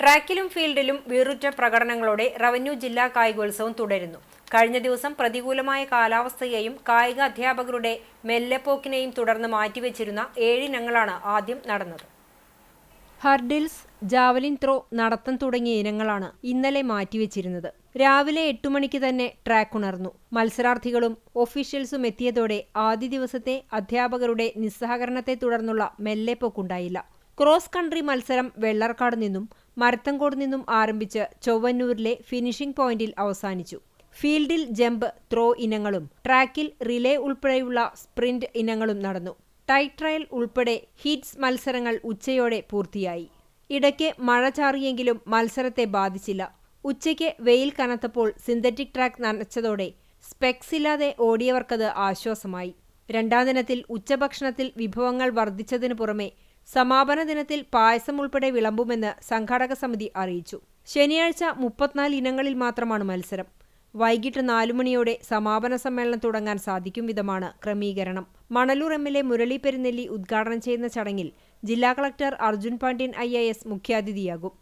ട്രാക്കിലും ഫീൽഡിലും വീറുറ്റ പ്രകടനങ്ങളോടെ revenue ജില്ലാ കായികോത്സവം തുടരുന്നു. കഴിഞ്ഞ ദിവസം പ്രതികൂലമായ കാലാവസ്ഥയെയും കായിക അധ്യാപകരുടെ മെല്ലെപ്പോക്കിനെയും തുടർന്ന് മാറ്റിവെച്ചിരുന്ന ഏഴിനങ്ങളാണ് ആദ്യം നടന്നത്. ഹർഡിൽസ് ജാവലിൻ ത്രോ നടത്തം തുടങ്ങിയ ഇനങ്ങളാണ് ഇന്നലെ മാറ്റിവെച്ചിരുന്നത്. രാവിലെ എട്ടു മണിക്ക് തന്നെ ട്രാക്ക് ഉണർന്നു. മത്സരാർത്ഥികളും ഒഫീഷ്യൽസും എത്തിയതോടെ ആദ്യ ദിവസത്തെ അധ്യാപകരുടെ നിസ്സഹകരണത്തെ തുടർന്നുള്ള മെല്ലെപ്പോക്കുണ്ടായില്ല. ക്രോസ് കൺട്രി മത്സരം വെള്ളർക്കാട് നിന്നും മരത്തങ്കോട് നിന്നും ആരംഭിച്ച് ചൊവ്വന്നൂരിലെ ഫിനിഷിംഗ് പോയിന്റിൽ അവസാനിച്ചു. ഫീൽഡിൽ ജമ്പ് ത്രോ ഇനങ്ങളും ട്രാക്കിൽ റിലേ ഉൾപ്പെടെയുള്ള സ്പ്രിന്റ് ഇനങ്ങളും നടന്നു. ടൈറ്റ് ട്രയൽ ഉൾപ്പെടെ ഹീറ്റ്സ് മത്സരങ്ങൾ ഉച്ചയോടെ പൂർത്തിയായി. ഇടയ്ക്ക് മഴ ചാറിയെങ്കിലും മത്സരത്തെ ബാധിച്ചില്ല. ഉച്ചയ്ക്ക് വെയിൽ കനത്തപ്പോൾ സിന്തറ്റിക് ട്രാക്ക് നനച്ചതോടെ സ്പെക്സ് ഇല്ലാതെ ഓടിയവർക്കത് ആശ്വാസമായി. രണ്ടാം ദിനത്തിൽ ഉച്ചഭക്ഷണത്തിൽ വിഭവങ്ങൾ വർദ്ധിച്ചതിനു പുറമെ സമാപന ദിനത്തിൽ പായസം ഉൾപ്പെടെ വിളമ്പുമെന്ന് സംഘാടക സമിതി അറിയിച്ചു. ശനിയാഴ്ച മുപ്പത്തിനാല് ഇനങ്ങളിൽ മാത്രമാണ് മത്സരം. വൈകിട്ട് നാലു മണിയോടെ സമാപന സമ്മേളനം തുടങ്ങാൻ സാധിക്കും വിധമാണ് ക്രമീകരണം. Manalur M L A Murali Perunnelli ഉദ്ഘാടനം ചെയ്യുന്ന ചടങ്ങിൽ ജില്ലാ കളക്ടർ അർജുൻ പാണ്ഡ്യൻ ഐ മുഖ്യാതിഥിയാകും.